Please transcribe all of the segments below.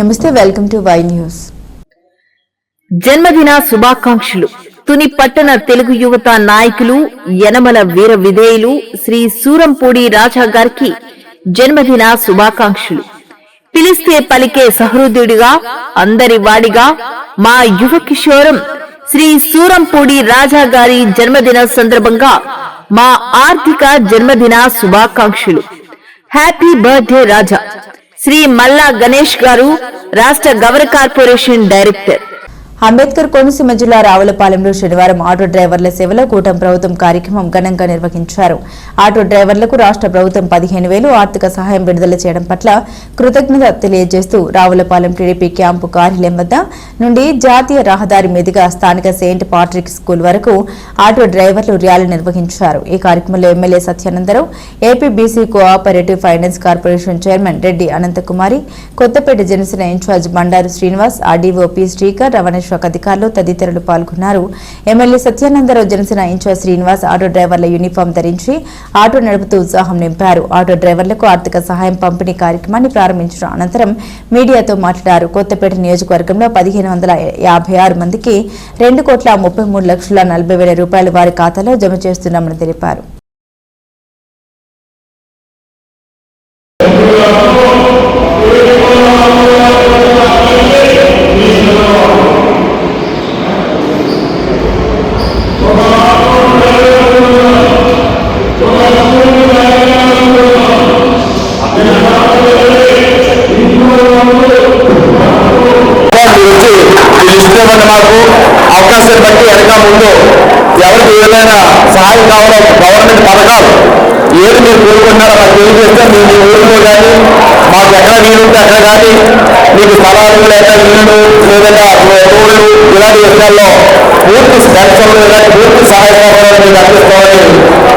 నమస్తే welcome to Y news. జన్మదిన శుభాకాంక్షలు. తుని పట్టణ తెలుగు యువత నాయకులు యనమల వీర విధేయులు శ్రీ సూరంపూడి రాజా గారికి జన్మదిన శుభాకాంక్షలు. పిలిస్తే పలికే సహృదుడిగా అందరి వాడిగా మా యువ కిషోరం శ్రీ సూరంపూడి రాజా గారి జన్మదిన సందర్భంగా మా ఆర్థిక జన్మదిన శుభాకాంక్షలు. హ్యాపీ బర్త్డే రాజా. శ్రీ మల్లా గణేష్ గారు రాష్ట్ర గవర్ కార్పొరేషన్ డైరెక్టర్. అంబేద్కర్ కోనసీమ జిల్లా రావులపాలెంలో శనివారం ఆటో డ్రైవర్ల సేవలో కూటమి ప్రభుత్వం కార్యక్రమం ఘనంగా నిర్వహించారు. ఆటో డ్రైవర్లకు రాష్ట్ర ప్రభుత్వం పదిహేను వేలు ఆర్థిక సహాయం విడుదల చేయడం పట్ల కృతజ్ఞత తెలియజేస్తూ రావులపాలెం టీడీపీ క్యాంపు కార్యాలయం వద్ద నుండి జాతీయ రహదారి మీదుగా స్థానిక సెయింట్ పాట్రిక్ స్కూల్ వరకు ఆటో డ్రైవర్లు ర్యాలీ నిర్వహించారు. ఈ కార్యక్రమంలో MLA Satyanandarao APBC cooperative finance corporation chairman Reddy Anantakumari Kothapeta Janasena incharge Bandaru Srinivas RDO P Srikar రవణేశ్వర శాఖ అధికారులు తదితరులు పాల్గొన్నారు. MLA Satyanandarao Janasena incharge Srinivas auto డ్రైవర్ల యూనిఫామ్ ధరించి ఆటో నడుపుతూ ఉత్సాహం నింపారు. ఆటో డ్రైవర్లకు ఆర్థిక సహాయం పంపిణీ కార్యక్రమాన్ని ప్రారంభించిన అనంతరం మీడియాతో మాట్లాడారు. కొత్తపేట నియోజకవర్గంలో పదిహేను వందల యాభై ఆరు మందికి రెండు కోట్ల ముప్పై మూడు లక్షల నలభై వేల రూపాయలు వారి ఖాతాలో జమ చేస్తున్నామని తెలిపారు. అవకాశాన్ని బట్టి వెనక ముందు ఎవరికి ఏదైనా సహాయం కావాలో గవర్నమెంట్ పథకాలు ఏది మీరు కోరుకుంటున్నారో మాకు తెలియజేస్తే మేము మీ ఊరిలో కానీ మాకు ఎక్కడ నీళ్ళు అక్కడ కానీ మీకు స్థలాలు లేదా ఇళ్ళు ఏదైనా రోడ్లు ఇలాంటి విషయాల్లో పూర్తి స్పెషల్ ఇలాంటి పూర్తి సహాయ సహకారాలు మీకు అందిస్తామని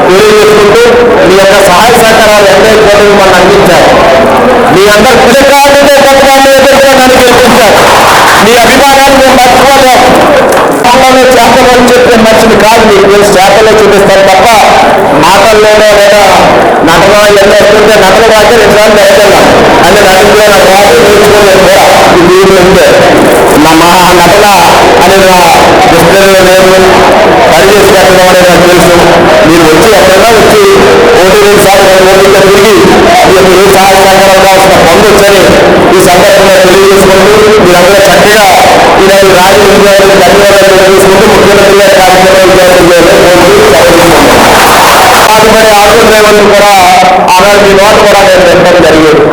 తెలియజేసుకుంటూ మీ యొక్క సహాయ సహకారాలు ఎంతో ఎంతైతే మనం అందించారు. మీ అందరు పిల్లకాయలతో పట్టుకోవాలి ఎదుర్కోవడానికి గెలిపించారు మీ అభిమానాన్ని మేము మర్చిపోలేం చేపలో చెప్పే మనిషిని కాదు మీకు నేను చూపిస్తారు తప్ప మాటల్లోనో లేదా నటన ఎన్నో వస్తుంటే నటన వాటి రెండు సార్లు నేర్చుకున్నాం. అంటే నటించే నా నేర్చుకోలేదు కూడా ఈ ఉంటే. నా మా నటన అని నా దృష్టిలో లేదు. పనిచేసి కట్టడం అనేది నాకు తెలుసు. మీరు వచ్చి ఎక్కడైనా వచ్చి ఒకటి రెండు సార్లు రెండు తిరిగి మీకు ఏ సహాయ సహకారం కావాల్సిన పొందొచ్చని ఈ సందర్భంగా తెలియజేసుకుంటూ మీరందరూ చక్కగా ఈరోజు రాజకీయ ధన్యవాదాలు తెలియజేసుకుంటూ ముఖ్యమంత్రి గారి ఆటో డ్రైవర్లు కూడా ఆనాడు మీ కూడా నేను పెట్టడం జరిగేది.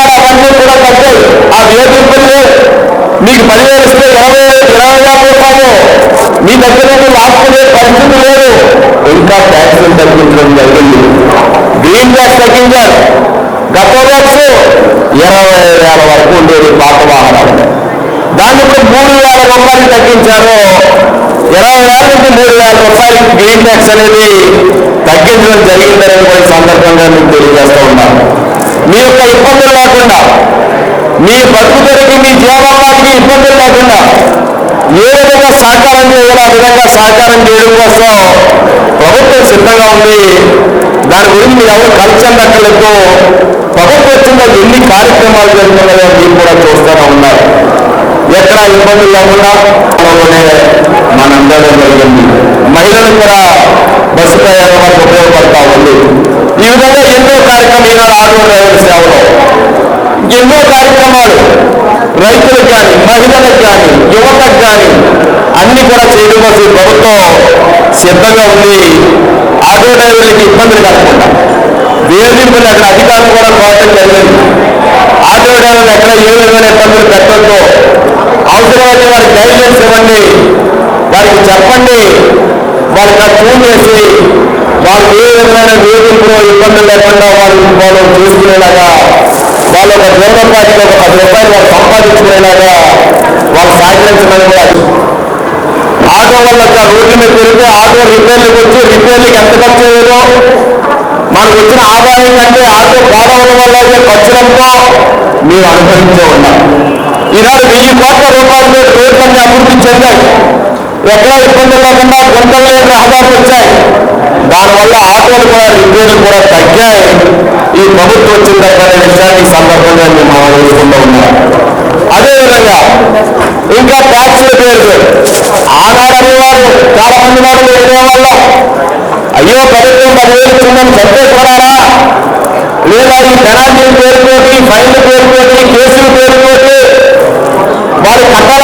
అవన్నీ కూడా తగ్గాయి. ఆ వేధింపులు మీకు పదివేలు ఇస్తే ఇరవై ఇరవైగా రూపాయలు. మీ దగ్గర నుండి లాక్కునే పరిస్థితి లేదు. ఇంకా ట్యాక్సులు తగ్గించడం జరిగింది. గ్రీన్ ట్యాక్స్ తగ్గించారు గత రోజు ఇరవై వేల వరకు ఉండేది పాత వాహనాలు. దాన్ని ఇప్పుడు మూడు వేల రూపాయలు తగ్గించారు. ఇరవై వేల నుంచి మూడు వేల రూపాయలు గ్రీన్ ట్యాక్స్ అనేది తగ్గించడం జరిగిందని కూడా సందర్భంగా మీకు తెలియజేస్తూ ఉన్నాను. మీ యొక్క ఇబ్బందులు లేకుండా మీ బతుకుదరికి మీ జీవనానికి ఇబ్బందులు లేకుండా ఏ విధంగా సహకారం చేయాలో ఆ విధంగా సహకారం చేయడం కోసం ప్రభుత్వం సిద్ధంగా ఉంది. దాని గురించి మీరు ఎవరు కలిసందక్కర్లేదు ప్రభుత్వం వచ్చిన ఎన్ని కార్యక్రమాలు జరుగుతున్నాయో మీరు కూడా చూస్తూనే ఉన్నారు. ఎక్కడ ఇబ్బందులు లేకుండా మనలోనే మనందరం జరిగింది. మహిళలు కూడా బస్సు ప్రయాణం వరకు ఉపయోగపడతా ఉంది. ఈ విధంగా ఎన్నో కార్యక్రమాలు ఈనాడు ఆటో డ్రైవర్ సేవలో. ఎన్నో కార్యక్రమాలు రైతులకు కానీ మహిళలకు కానీ యువతకు కానీ అన్ని కూడా చేయడం కోసం ప్రభుత్వం సిద్ధంగా ఉంది. ఆటో డ్రైవర్లకి ఇబ్బందులు కలగకుండా. వేధింపులు అక్కడ అధికారం కూడా కోరటం జరిగింది. ఆటో డ్రైవర్లు ఎక్కడ ఏ విధమైన ఇబ్బందులు పెట్టద్దు. అవసరమైతే వారికి గైడ్లైన్స్ ఇవ్వండి. వారికి చెప్పండి. వారికి ఫోన్ చేసి వాళ్ళు ఏ విధమైన వేధింపులు ఇబ్బందులు లేకుండా వాళ్ళు వాళ్ళు చూసుకునేలాగా వాళ్ళ ఒక జీవనోపాధికి ఒక పది రూపాయలు వాళ్ళు సంపాదించుకునేలాగా వాళ్ళు సహకరించమని కూడా ఆటో వల్ల రోడ్ల మీద తిరిగితే ఆటో రిపేర్లకు వచ్చి రిపేర్లకు ఎంత ఖర్చు అయ్యేదో మనకు వచ్చిన ఆదాయం కంటే ఆర్థిక ప్రారంభం వల్ల అయ్యే ఖర్చులతో మీరు అనుభవించే ఉన్నారు ఈనాడు వెయ్యి కోట్ల రూపాయలు మీరు అభివృద్ధి చెందాయి. ఎక్కడ ఇబ్బంది లేకుండా గుంటల్లో రహదారులు వచ్చాయి. దానివల్ల ఆటోలు కూడా రిపేర్లు కూడా తగ్గాయి. ఈ ప్రభుత్వం వచ్చిన దగ్గర విషయాన్ని సందర్భంగా మేము ఆలోచిస్తూ ఉన్నాం అదేవిధంగా ఇంకా ట్యాక్సుల పేరు ఆనాడు అనేవారు చాలా మంది వారు వల్ల అయ్యో ప్రభుత్వం పదివేలు ఇచ్చిందని సంతోషపడాలా లేదా ఈ పెనాల్టీ పేరుతోటి ఫైన్లు పేరుతోటి కేసులు పేరుతోటి వారి కట్టాల